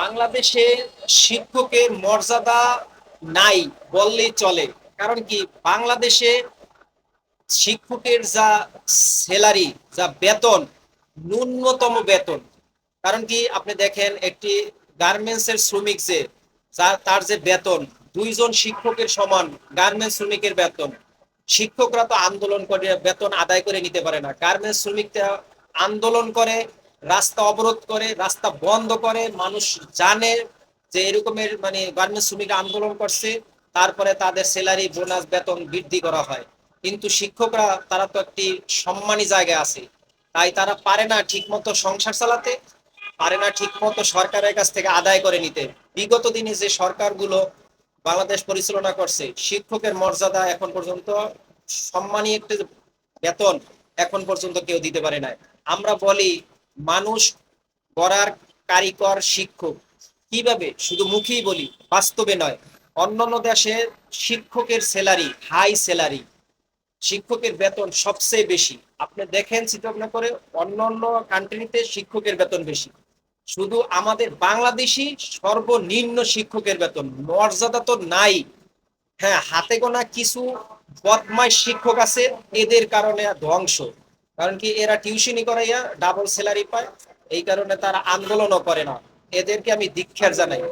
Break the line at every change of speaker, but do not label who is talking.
বাংলাদেশে শিক্ষকের মর্যাদা নাই বললেই চলে। কারণ কি? বাংলাদেশে শিক্ষকের যা স্যালারি, যা বেতন, ন্যূনতম বেতন, কারণ কি? আপনি দেখেন একটি গার্মেন্টস এর শ্রমিক যে তার যে বেতন, দুইজন শিক্ষকের সমান গার্মেন্টস শ্রমিকের বেতন। শিক্ষকরা তো আন্দোলন করে, বেতন আদায় করে নিতে পারে না। গার্মেন্টস শ্রমিকরা আন্দোলন করে রাস্তা অবরোধ করে, রাস্তা বন্ধ করে, মানুষ জানে যে এরকমের মানে গার্মেন্টস শ্রমিক আন্দোলন করছে, তারপরে তাদের স্যালারি বোনাস বেতন বৃদ্ধি করা হয়। কিন্তু শিক্ষকরা, তারা তো একটি সম্মানী জায়গায় আছে। তাই তারা পারে না ঠিক মতো সংসার চালাতে, পারে না ঠিক মতো সরকারের কাছ থেকে আদায় করে নিতে। বিগত দিনে যে সরকারগুলো বাংলাদেশ পরিচালনা করছে, শিক্ষকের মর্যাদা এখন পর্যন্ত সম্মানী একটি বেতন এখন পর্যন্ত কেউ দিতে পারে না আমরা বলি মানুষ গড়ার কারিকর শিক্ষক। কীভাবে? শুধু মুখেই বলি, বাস্তবে নয়। অন্যান্য দেশে শিক্ষকের স্যালারি হাই স্যালারি শিক্ষকের বেতন সবচেয়ে বেশি। আপনি দেখেন চিন্তা করে অন্যান্য কান্ট্রিতে শিক্ষকের বেতন বেশি। শুধু আমাদের বাংলাদেশি সর্বনিম্ন শিক্ষকের বেতন। মর্যাদা তো নাই। হ্যাঁ হাতে গোনা কিছু বদমাইশ শিক্ষক আছে, এদের কারণে ধ্বংস। কারণ কি এরা টিউশনি করাইয়া ডাবল স্যালারি পায়। এই কারণে তারা আন্দোলনও করে না। এদেরকে আমি দীক্ষার জানাই।